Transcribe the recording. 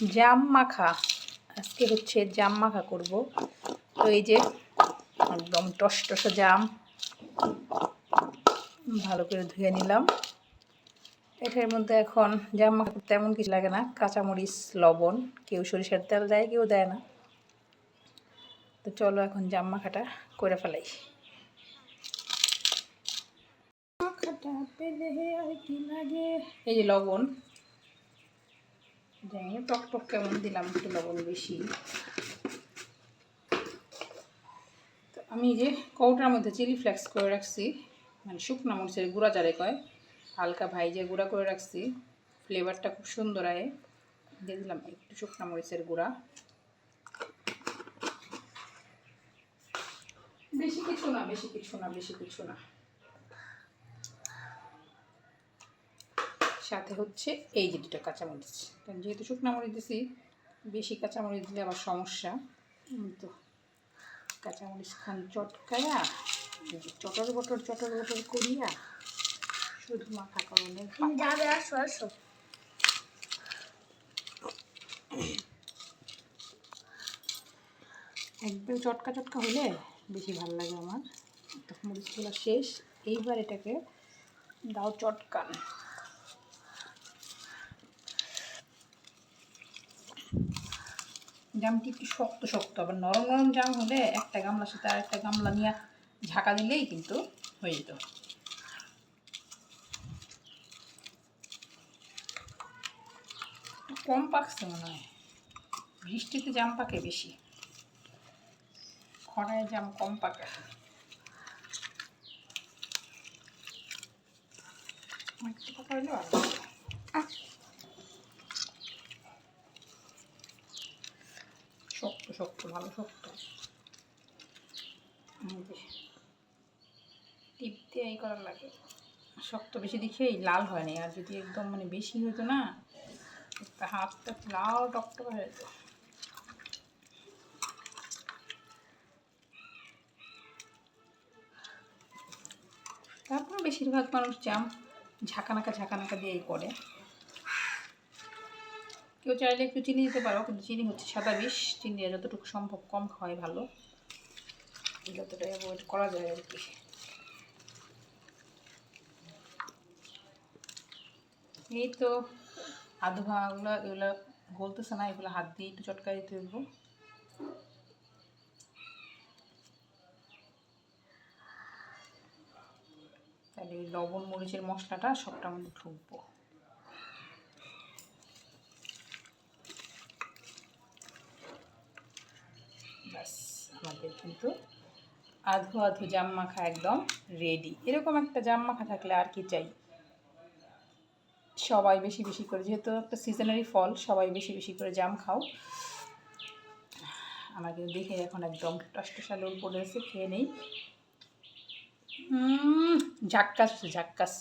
জাম মাখা। আজকে হচ্ছে জাম মাখা করব। তো এই যে একদম টস টসা জাম। ভালো করে ধুয়ে নিলাম। এটার মধ্যে এখন জাম মাখা করতে তেমন কিছু লাগে না। কাঁচামরিচ লবণ কেউ সরিষার তেল দেয় কেউ দেয় না। তো চলো এখন জাম মাখাটা করে ফেলাই। এই যে লবণ। জানি টক টক কেমন দিলাম একটু লবণ বেশি। তো আমি যে কৌটার মধ্যে চিলি ফ্লেক্স করে রাখছি মানে শুকনো মরিচের গুঁড়া যারে কয়, হালকা ভাইজে গুঁড়া করে রাখছি, ফ্লেভারটা খুব সুন্দর আয়। দিয়ে দিলাম একটু শুকনো মরিচের গুঁড়া। বেশি কিছু না, বেশি কিছু না, বেশি কিছু না। সাথে হচ্ছে এই যে দুটো কাঁচামরিচ। কারণ যেহেতু শুকনো মরিচ দিছি বেশি কাঁচামরিচ দিলে আবার সমস্যা। তো কাঁচামরিচ খান চটকায়া চটর বটর চটর বটর করিয়া শুধু মাখা আসো একবার চটকা চটকা হলে বেশি ভালো লাগে আমার। তো মরিচগুলো শেষ। এইবার এটাকে দাও চটকান। জামটি একটু শক্ত শক্ত। আবার নরম নরম জাম হলে একটা গামলার সাথে আরেকটা গামলা নিয়ে ঝাঁকা দিলেই কিন্তু হয়ে যেত। কম পাকছে মনে হয়। বৃষ্টিতে জাম পাকে বেশি। খরায় জাম কম পাকে। একটু পাকা আর ভালো। শক্ত, ভালো শক্ত। এই যে, টিপ দিয়ে এই করার লাগে। শক্ত বেশি দেখেই লাল হয় না, আর যদি একদম মানে বেশি হতো না হাতটা লাল টকটক হয়ে যেত। তারপর বেশিরভাগ মানুষ জাম ঝাঁকানাকা ঝাঁকানাকা দিয়েই করে। কেউ চাইলে একটু চিনি দিতে পারো, কিন্তু চিনি হচ্ছে সাদা বিষ, চিনি যতটুকু সম্ভব কম খাওয়াই ভালো। যতটা অ্যাভয়েড করা যায় আর কি। এই তো আধু ভাঙাগুলো এগুলো গলতেছে না, এগুলো হাত দিয়ে একটু চটকা দিতে দেবো তাহলে লবণ, মরিচের মশলাটা সবটা মধ্যে ঢুকবো। আমাদের কিন্তু আধো আধো জাম মাখা একদম রেডি এরকম একটা জাম মাখা থাকলে আর কি চাই? সবাই বেশি বেশি করে, যেহেতু একটা সিজনারি ফল, সবাই বেশি বেশি করে জাম খাও। আমাকে দেখে এখন একদম টসটসা লোল পড়ে এসে খেয়ে নেই। ঝাক্কাস ঝাক্কাস।